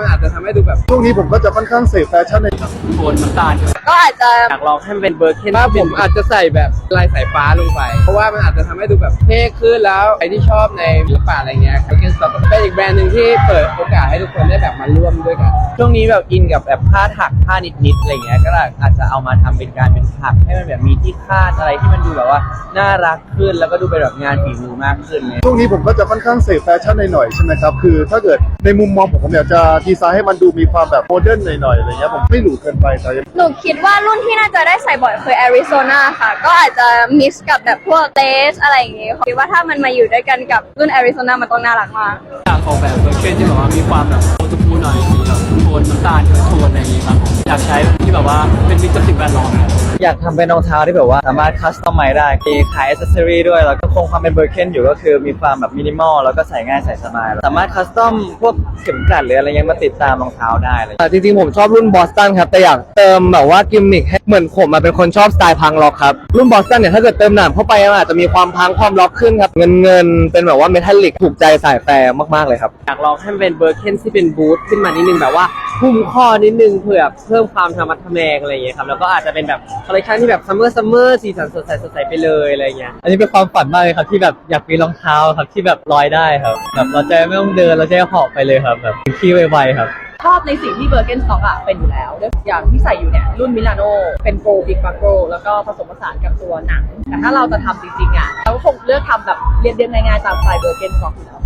มันอาจจะทำให้ดูแบบช่วงนี้ผมก็จะค่อนข้างเสพแฟชั่นในโทนน้ำตาลก็อาจจะอยากลองให้มันเป็นเบอร์เคนว่าผมอาจจะใส่แบบลายสายฟ้าลงไป เพราะว่ามันอาจจะทำให้ดูแบบเท่ขึ้นแล้วใครที่ชอบในศิลปะอะไรเงี้ยก็เป็นเป็นอีกแบรนด์หนึ่งที่เปิดโอกาสให้ทุกคนได้แบบมาร่วมด้วยกัน ช่วงนี้แบบอินกับแบบผ้าถักผ้านิดๆอะไรเงี้ยก็อาจจะเอามาทำเป็นการเป็นถักให้มันแบบมีที่คาดอะไรที่มันดูแบบว่าน่ารักขึ้นแล้วก็ดูเป็นแบบงานฝีมือมากขึ้นเลยช่วงนี้ผมก็จะค่อนข้างเสพแฟชั่นหน่อยๆใช่ไหมครับคือถ้าเกิด ในมุมมองผมเนี่ยจะดีไซน์ให้มันดูมีความแบบโมเดิร์นหน่อยๆอะไรเงี้ยผมไม่หรูเกินไปแต่หนูคิดว่ารุ่นที่น่าจะได้ใส่บ่อยคือ Arizona ค่ะ ก็อาจจะมิกซ์กับแบบพวกเ a สอะไรอย่างเงี้ยคิดว่าถ้ามันมาอยู่ด้วยกันกับรุ่น Arizona มันต้องน่ารักมากอยากออกแบบเบอร์เคนที่แบบว่ามีความแบบโอทูพูหน่อยมีแบบโทนน้ำตาลโทนอะไรอย่างงี้ครับอยากใช้ที่ แบบว่าเป็นมิตรกับสิ่งแวดล้อมครับอยากทำเป็นรองเท้าที่แบบว่าสามารถคัสตอมไมได้มีขายอ c เซสซอรี่ด้วย แล้วก็คงความเป็นเบอร์เคนอยู่ก็คือมีความแบบมินิมอลแล้วก็ใส่ง่ายใส่สบาย สามารถคัสตอมพวกเข็มกลัดหรืออะไรเงี้ยมาติดตามรองเท้าได้เลยจริงๆ ผมชอบรุ่นบอสตันครับ แต่อยากเติมแบบว่ากิมมิคให้เหมือนผมมาเป็นคนชอบสไตล์พังล็อกครับ รุ่นบอสตันเนี่ยถ้าเกิดเติมหนามเข้าไปมันอาจจะมีความพังความล็อกขึ้นครับ เงินเงินๆเป็นแบบว่าเมทัลลิกถูกใจสายแฟร์มากๆเลยครับ อยากลองให้มันเป็นเบอร์เคนที่เป็นบูทขึ้นมานิดนึงแบบว่าหุ้มข้อนิดนึงเพื่อเพิ่มความธรรมะทแมงอะไรอย่างเงี้ยครับแล้วก็อาจจะเป็นแบบคอลเลคชันที่แบบซัมเมอร์ซัมเมอร์สีสันสดใสสดใสไปเลยอะไรเงี้ยอันนี้เป็นความฝันมากเลยครับที่แบบอยากมีรองเท้าครับที่แบบลอยได้ครับแบบเราจะไม่ต้องเดินเราจะเหาะไปเลยครับแบบขี่ไวๆครับชอบในสิ่งที่เบอร์เกนสต็อกอะเป็นอยู่แล้วด้วยอย่างที่ใส่อยู่เนี่ยรุ่นมิลานโนเป็นโกบิ๊กบังโกแล้วก็ผสมผสานกับตัวหนัง แต่ถ้าเราจะทำจริงๆอะเราก็คงเลือกทำแบบเรียบๆง่ายๆตามสไตล์เบอร์เกนสต็อกอยู่แล้ว